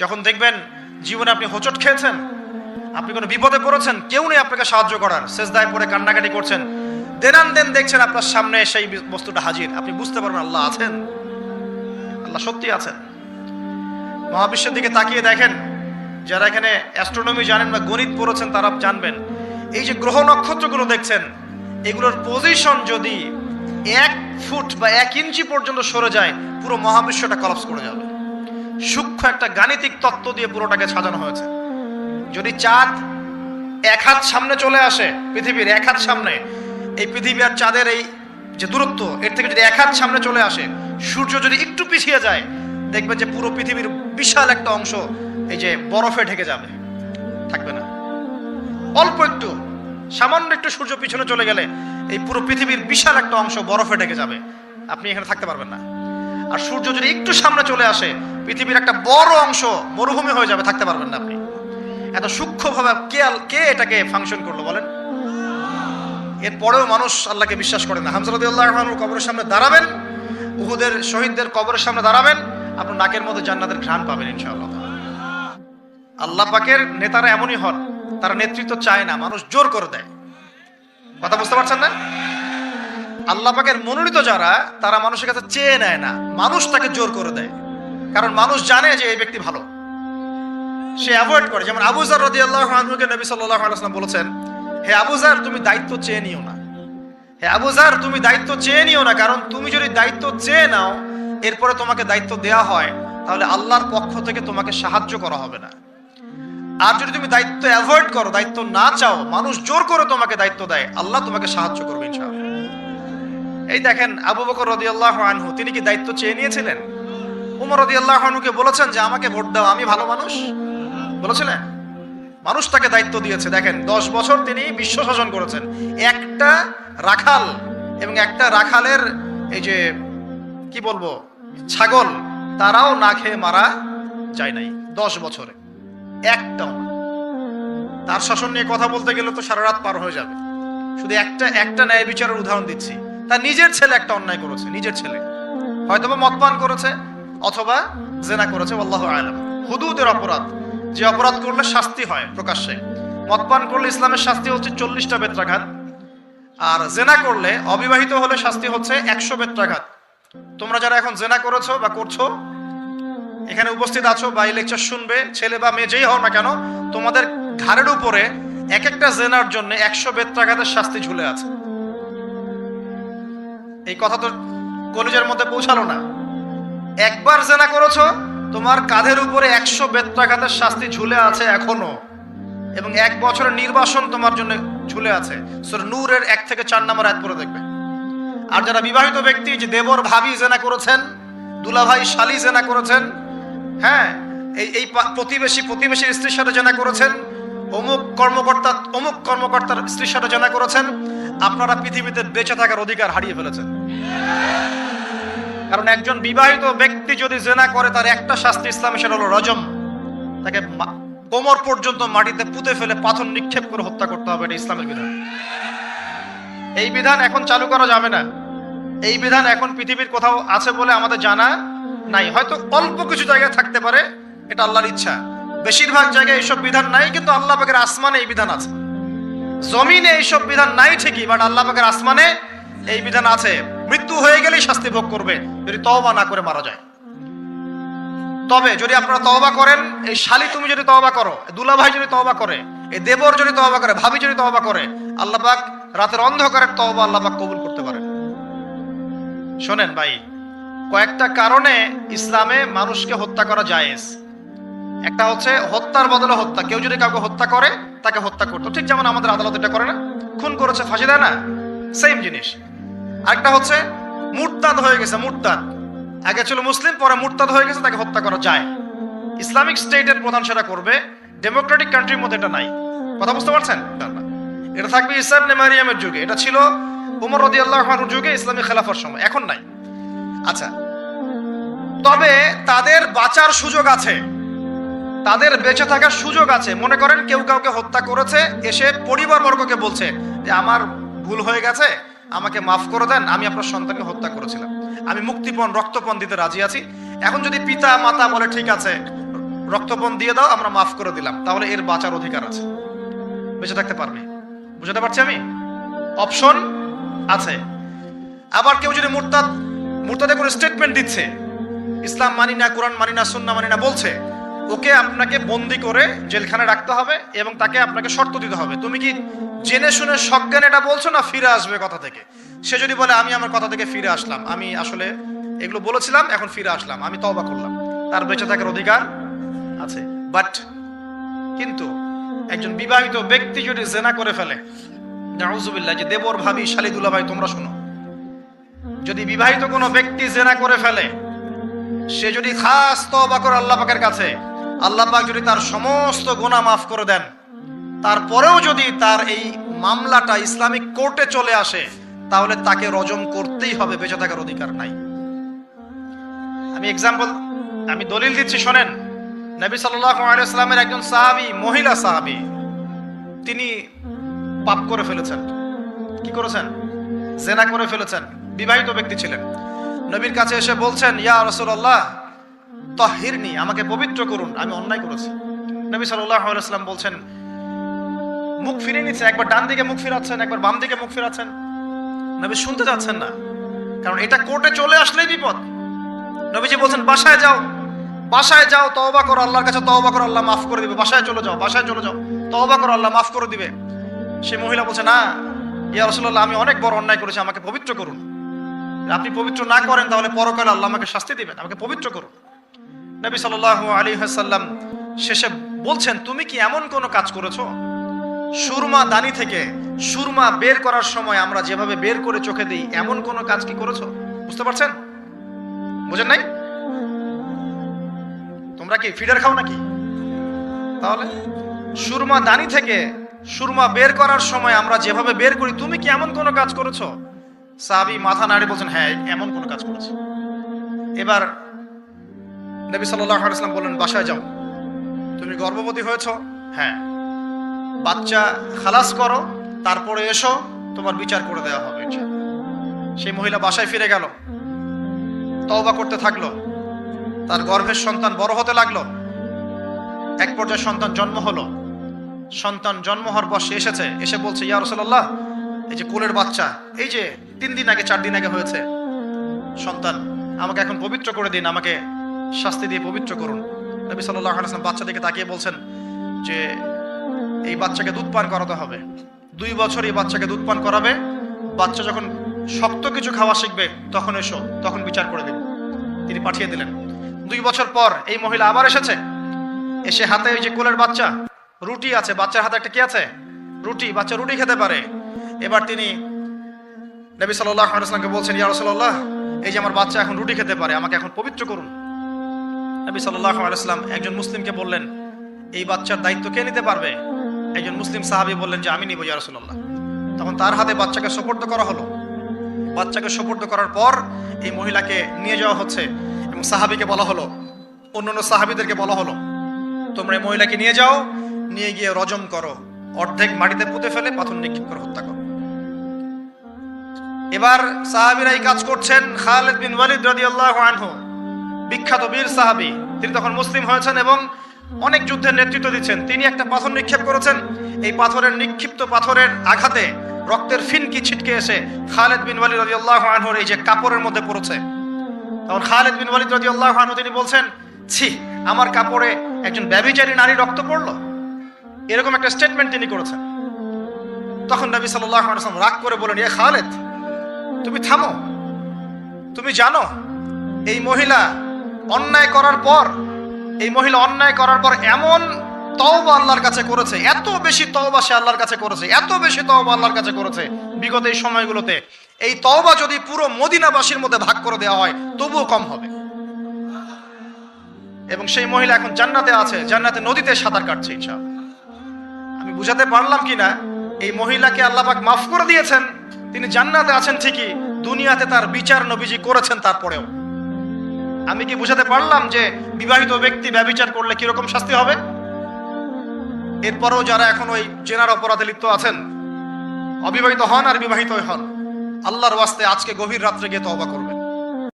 যখন দেখবেন জীবনে আপনি হোঁচট খেয়েছেন, আপনি কোনো বিপদে পড়েছেন, কেউ নেই আপনাকে সাহায্য করার শেষদায় পড়ে কান্নাকাটি করছেন, দেনান দেন দেখছেন আপনার সামনে সেই বস্তুটা হাজির। আপনি বুঝতে পারবেন আল্লাহ আছেন। আল্লাহ সত্যি আছেন। মহাবিশ্বের দিকে তাকিয়ে দেখেন, যারা এখানে অ্যাস্ট্রোনমি জানেন বা গণিত পড়েছেন, তারা জানবেন, এই যে গ্রহ নক্ষত্রগুলো দেখছেন, এগুলোর পজিশন যদি এক ফুট বা এক ইঞ্চি পর্যন্ত সরে যায়, পুরো মহাবিশ্বটা কলাপস করে যাবে। সূক্ষ্ম একটা গাণিতিক তত্ত্ব দিয়ে পুরোটাকে সাজানো হয়েছে। যদি চাঁদ এক হাত সামনে চলে আসে, পৃথিবীর এক হাত সামনে, এই পৃথিবী আর চাঁদের এই যে দূরত্ব, এর থেকে যদি এক হাত সামনে চলে আসে, সূর্য যদি একটু পিছিয়ে যায় দেখবেন যে পুরো পৃথিবীর বিশাল একটা অংশ এই যে বরফে ঢেকে যাবে। থাকবে না। অল্প একটু, সামান্য একটু সূর্য পিছনে চলে গেলে এই পুরো পৃথিবীর বিশাল একটা অংশ বরফে ঢেকে যাবে। আপনি এখানে থাকতে পারবেন না। আর সূর্য যদি একটু সামনে চলে আসে, পৃথিবীর একটা বড় অংশ মরুভূমি হয়ে যাবে, থাকতে পারবেন না আপনি। এত সূক্ষ্মভাবে কে কে এটাকে ফাংশন করল বলেন? এরপরেও মানুষ আল্লাহকে বিশ্বাস করে না। হামজারদি আল্লাহ রহমানুর কবরের সামনে দাঁড়াবেন, উহুদের শহীদদের কবরের সামনে দাঁড়াবেন, আপনার নাকের মধ্যে জান্নাতের ঘ্রাণ পাবেন ইনশাআল্লাহ। আল্লাহ পাকের নেতারা এমনই হন, তারা নেতৃত্ব চায় না, মানুষ জোর করে দেয়। কথা বুঝতে পারছেন না? আল্লাহ পাকের মনোনীত যারা, তারা মানুষের কাছে চেয়ে নেয় না। মানুষ তাকে জোর করে দেয়। কারণ মানুষ জানে যে এই ব্যক্তি ভালো। সে অ্যাভয়েড করে। যেমন আবুজার রদি আল্লাহ আনহুকে নবী আলাইসলাম বলেছেন, হে আবুজার তুমি দায়িত্ব চেয়ে নিও না। হে আবুজার তুমি দায়িত্ব চেয়ে নিও না, কারণ তুমি যদি দায়িত্ব চেয়ে নাও, এরপরে তোমাকে দায়িত্ব দেয়া হয়, তাহলে আল্লাহর পক্ষ থেকে তোমাকে সাহায্য করা হবে না। আর যদি তুমি দায়িত্ব অ্যাভয়েড করো, দায়িত্ব না চাও, মানুষ জোর করে তোমাকে দায়িত্ব দেয়, আল্লাহ তোমাকে সাহায্য করবে ইনশাআল্লাহ। এই দেখেন আবু বকর রদিয়াল্লাহ আনহু, তিনি কি দায়িত্ব চেয়ে নিয়েছিলেন? উমর রদিয়াল্লাহ আনহুকে বলেছেন যে, আমাকে ভোট দাও, আমি ভালো মানুষ? বলেছিলেন। মানুষ তাকে দায়িত্ব দিয়েছে। দেখেন, দশ বছর তিনি বিশ্ব শাসন করেছেন। একটা রাখাল এবং একটা রাখালের এই যে, কি বলব, ছাগল, তারাও না খেয়ে মারা যায় নাই দশ বছরে। একটাও। তার শাসন নিয়ে কথা বলতে গেলে তো সারা রাত পার হয়ে যাবে। শুধু একটা একটা ন্যায় বিচারের উদাহরণ দিচ্ছি। তার নিজের ছেলে একটা অন্যায় করেছে, নিজের ছেলে। হয়তোবা মদপান করেছে, অথবা জেনা করেছে আল্লাহ আলম। হুদুদের অপরাধ, যে অপরাধ করলে শাস্তি হয় প্রকাশ্যে। মদপান করলে ইসলামের শাস্তি হচ্ছে চল্লিশটা বেত্রাঘাত, আর জেনা করলে অবিবাহিত হলে শাস্তি হচ্ছে একশো বেত্রাঘাত। তোমরা যারা এখন জেনা করেছ বা করছ, এখানে উপস্থিত আছো বা এই লেকচার শুনবে, ছেলে বা মেয়ে যেই হও না কেন, তোমাদের ঘাড়ের উপরে এক একটা জেনার জন্য একশো বেত্রাঘাতের শাস্তি ঝুলে আছে। এই কথা তো কলেজের মধ্যে পৌঁছালো না। একবার জেনা করেছ, তোমার কাঁধের উপরে একশো বেত্রাঘাতের শাস্তি ঝুলে আছে এখনও। এবং এক বছরের নির্বাসন তোমার জন্য ঝুলে আছে। সুর নূরের এক থেকে চার নম্বর আয়াত পরে দেখবে। আর যারা বিবাহিত ব্যক্তি, যে দেবর ভাবি জেনা করেছেন, দুলাভাই শালি জেনা করেছেন হ্যাঁ এই এই প্রতিবেশী প্রতিবেশীর স্ত্রীর সাথে জেনা করেছেন অমুক কর্মকর্তা, অমুক কর্মকর্তার স্ত্রীর সাথে জেনা করেছেন, আপনারা পৃথিবীতে বেঁচে থাকার অধিকার হারিয়ে ফেলেছেন। কারণ একজন বিবাহিত ব্যক্তি যদি জেনা করে, তার একটা শাস্তি ইসলামে, সেটা হলো রজম। তাকে কোমর পর্যন্ত মাটিতে পুঁতে ফেলে পাথর নিক্ষেপ করে হত্যা করতে হবে, এটা ইসলামের বিধান। এই বিধান এখন চালু করা যাবে না। এই বিধান এখন পৃথিবীর কোথাও আছে বলে আমাদের জানা নাই। হয়তো অল্প কিছু জায়গায় থাকতে পারে, এটা আল্লাহর ইচ্ছা। বেশিরভাগ জায়গায় এইসব বিধান নাই, কিন্তু আল্লাহ পাকের আসমানে এই বিধান আছে। জমিনে এইসব বিধান নাই ঠিকই বাট আল্লাহ পাকের আসমানে এই বিধান আছে। মৃত্যু হয়ে গেলেই শাস্তি ভোগ করবে, যদি তওবা না করে মারা যায়। তবে যদি আপনারা তওবা করেন, এই শালি তুমি যদি তওবা করো দুলা ভাই যদি তওবা করে, এই দেবর যদি তওবা করে, ভাবি যদি তওবা করে, আল্লাহ পাক রাতের অন্ধকারের তওবা আল্লাহ পাক কবুল করতে পারেন। শোনেন ভাই, কয়েকটা কারণে ইসলামে মানুষকে হত্যা করা জায়েজ। একটা হচ্ছে হত্যার বদলে হত্যা। কেউ যদি কাউকে হত্যা করে, তাকে হত্যা করতো। ঠিক যেমন আমাদের আদালত এটা করে না। খুন করেছে, ফাঁসি দেয় না। সেম জিনিস। আরেকটা হচ্ছে, মুরতাদ হয়ে গেছে, মুরতাদ। আগে ছিল মুসলিম, পরে মুরতাদ হয়ে গেছে, তাকে হত্যা করা যায়। ইসলামিক স্টেটের প্রধান সেটা করবে। ডেমোক্রেটিক কান্ট্রির মধ্যে এটা নাই। কথা বুঝতে পারছেন? এটা থাকবে ইসলাম নেমারিয়ামের যুগে। এটা ছিল উমর রদি আল্লাহ যুগে ইসলামী খেলাফার সময়। এখন নাই। আচ্ছা। তবে তাদের বাঁচার সুযোগ আছে। তাদের বেঁচে থাকার সুযোগ আছে। মনে করেন কেউ কাউকে হত্যা করেছে, এসে পরিবারবর্গকে বলছে যে, আমার ভুল হয়ে গেছে, আমাকে মাফ করে দেন, আমি আপনার সন্তানকে হত্যা করেছিলাম। আমি মুক্তিপণ, রক্তপণ দিতে রাজি আছি। এখন যদি পিতা, মাতা বলে, ঠিক আছে, রক্তপণ দিয়ে দাও, আমরা মাফ করে দিলাম। তাহলে এর বাঁচার অধিকার আছে। বেঁচে থাকতে পারবে বুঝাতে পারছি আমি? অপশন আছে। আবার কেউ যদি মুরতাদ, মুরতাদে কোনো স্টেটমেন্ট দিচ্ছে, ইসলাম মানি না, কোরআন মানি না সুন্না মানি না, বলছে ওকে আপনাকে বন্দি করে জেলখানে রাখতে হবে এবং তাকে আপনাকে শর্ত দিতে হবে। তুমি কি জেনে শুনে সজ্ঞান এটা বলছো না ফিরে আসবে কথা থেকে? সে যদি বলে, আমি আমার কথা থেকে ফিরে আসলাম। আমি আসলে এগুলো বলেছিলাম, এখন ফিরে আসলাম। আমি তওবা করলাম। তার বেঁচে থাকার অধিকার আছে। বাট কিন্তু একজন বিবাহিত ব্যক্তি যদি জেনা করে ফেলে, নাউজুবিল্লাহ, যে দেবর ভাবি শালিদুল্লাহ ভাই তোমরা শোনো। যদি বিবাহিত কোনো ব্যক্তি জেনা করে ফেলে, সে যদি খাস তওবা করে আল্লাহ পাকের কাছে আল্লাহ পাক যদি তার সমস্ত গোনা মাফ করে দেন, তারপরেও যদি তার এই মামলাটা ইসলামিক কোর্টে চলে আসে, তাহলে তাকে রজম করতেই হবে, বেঁচে থাকার অধিকার নাই। আমি এক্সাম্পল আমি দলিল দিচ্ছি, শোনেন। নবী সাল্লামের একজন সাহাবী, মহিলা সাহাবী, তিনি পাপ করে ফেলেছেন। কি করেছেন? জেনা করে ফেলেছেন। বিবাহিত ব্যক্তি ছিলেন। নবীর কাছে এসে বলছেন, ইয়া রাসূলুল্লাহ তাহিরনি আমাকে পবিত্র করুন, আমি অন্যায় করেছি। নবী সাল্লাম বলছেন, মুখ ফিরে নিচ্ছে একবার ডান দিকে মুখ ফিরাচ্ছেন, একবার বাম দিকে মুখ ফিরাচ্ছেন। নবী শুনতে যাচ্ছেন না, কারণ এটা কোর্টে চলে আসলেই বিপদ। নবীজি বলছেন, বাসায় যাও বাসায় যাও, তওবা করো, আল্লাহর কাছে তওবা করো, আল্লাহ মাফ করে দিবে। বাসায় চলে যাও, বাসায় চলে যাও, তওবা করো, আল্লাহ মাফ করে দিবে। সে মহিলা বলছে, না, ইয়া রাসূলুল্লাহ, আমি অনেক বড় অন্যায় করেছি, আমাকে পবিত্র করুন। আপনি পবিত্র না করেন, তাহলে পরকালে আল্লাহ আমাকে শাস্তি দিবেন, আমাকে পবিত্র করুন। নবী সাল্লাল্লাহু আলাইহি ওয়াসাল্লাম শেষে বলছেন, তুমি কি এমন কোনো কাজ করেছ? সুরমা দানি থেকে সুরমা বের করার সময় আমরা যেভাবে বের করে চোখে দিই, এমন কোনো কাজ কি করেছ? বুঝতে পারছেন? বুঝেন নাই? তোমরা কি ফিডার খাও নাকি? তাহলে সুরমা দানি থেকে সুরমা বের করার সময় আমরা যেভাবে বের করি, তুমি কি এমন কোনো কাজ করেছ? সাহাবি মাথা নাড়ে বলছেন হ্যাঁ এমন কোনো কাজ করেছি। এবার নবী ওয়াসাল্লাম বললেন, বাসায় যাও। তুমি গর্ভবতী হয়েছো? হ্যাঁ। বাচ্চা খালাস করো, তারপরে এসো, তোমার বিচার করে দেওয়া হবে সেই মহিলা বাসায় ফিরে গেল। তওবা করতে থাকল। তার গর্ভের সন্তান বড় হতে লাগল। এক পর্যায়ে সন্তান জন্ম হলো। সন্তান জন্ম হওয়ার পর সে এসেছে। এসে বলছে, ইয়া রাসূলুল্লাহ, এই যে কোলের বাচ্চা, এই যে তিন দিন আগে, চার দিন আগে হয়েছে। সন্তান, আমাকে এখন পবিত্র করে দিন, আমাকে শাস্তি দিয়ে পবিত্র করুন। নবী ওয়াসাল্লাম বাচ্চা দিকে তাকিয়ে বলছেন যে, এই বাচ্চাকে দুধ পান করাতে হবে। দুই বছর এই বাচ্চাকে দুধ পান করাবে। বাচ্চা যখন শক্ত কিছু খাওয়া শিখবে, তখন এসো, তখন বিচার করে দেব তিনি পাঠিয়ে দিলেন। দুই বছর পর এই মহিলা আবার এসেছে। এসে হাতে ওই যে কোলের বাচ্চা, রুটি আছে, বাচ্চার হাতে একটা কি আছে? রুটি, বাচ্চা রুটি খেতে পারে। এবার তিনি নবী সাল্লাল্লাহু আলাইহি ওয়াসাল্লামকে বলছেন, ইয়া রাসূলুল্লাহ, এই যে আমার বাচ্চা এখন রুটি খেতে পারে, আমাকে এখন পবিত্র করুন। নবী সাল্লাল্লাহু আলাইহি ওয়াসাল্লাম একজন মুসলিমকে বললেন, এই বাচ্চার দায়িত্ব কে নিতে পারবে? একজন মুসলিম সাহাবী বললেন যে, আমি নিব ইয়া রাসূলুল্লাহ। তখন তার হাতে বাচ্চাকে সোপর্দ করা হলো। বাচ্চাকে সোপর্দ করার পর এই মহিলাকে নিয়ে যাওয়া হচ্ছে এবং সাহাবীকে বলা হলো, অন্যান্য সাহাবীদেরকে বলা হলো, তোমরা এই মহিলাকে নিয়ে যাও, নিয়ে গিয়ে রজম করো, অর্ধেক মাটিতে পুঁতে ফেলে, পাথর নিক্ষেপ করে হত্যা করো। এবার সাহাবীরা এই কাজ করছেন খালেদ বিন ওয়ালিদ রাদিয়াল্লাহু আনহু। বিখ্যাত বীর সাহাবী, তিনি তখন মুসলিম হয়েছেন এবং অনেক যুদ্ধের নেতৃত্ব দিচ্ছেন। তিনি একটা পাথর নিক্ষেপ করেছেন। এই পাথরের নিক্ষিপ্ত পাথরের আঘাতে রক্তের ফিনকি ছিটকে এসে খালেদ বিন ওয়ালিদ রাদিয়াল্লাহু আনহুর এই যে কাপড়ের মধ্যে পড়েছে। তখন খালেদ বিন ওয়ালিদ রাদিয়াল্লাহু আনহু তিনি বলছেন, ছি, আমার কাপড়ে একজন ব্যভিচারী নারী রক্ত পড়ল? এরকম একটা স্টেটমেন্ট তিনি করেছেন। তখন নবী ওয়াসাল্লাম রাগ করে বলেন ইয়া খালেদ, তুমি থামো। তুমি জানো, এই মহিলা অন্যায় করার পর, এই মহিলা অন্যায় করার পর এমন তওবা আল্লাহর কাছে করেছে, এত বেশি তওবা সে আল্লাহর কাছে করেছে, এত বেশি তওবা আল্লাহর কাছে করেছে, বিগত এই সময়গুলোতে এই তওবা যদি পুরো মদিনাবাসীর মধ্যে ভাগ করে দেওয়া হয়, তবুও কম হবে। এবং সেই মহিলা এখন জান্নাতে আছে, জান্নাতে নদীতে সাঁতার কাটছে ইনশাআল্লাহ। আমি বুঝাতে পারলাম কিনা এই মহিলাকে আল্লাহ পাক মাফ করে দিয়েছেন, তিনি জান্নাতে আছেন ঠিকই, দুনিয়াতে তার বিচার নবীজি করেছেন তারপরেও। আমি কি বুঝাতে পারলাম যে বিবাহিত ব্যক্তি ব্যবিচার করলে কীরকম শাস্তি হবে? এরপরও যারা এখন ওই জেনার অপরাধে লিপ্ত আছেন, অবিবাহিত হন আর বিবাহিত হন, আল্লাহর ওয়াস্তে আজকে গভীর রাত্রে গিয়ে তওবা করবে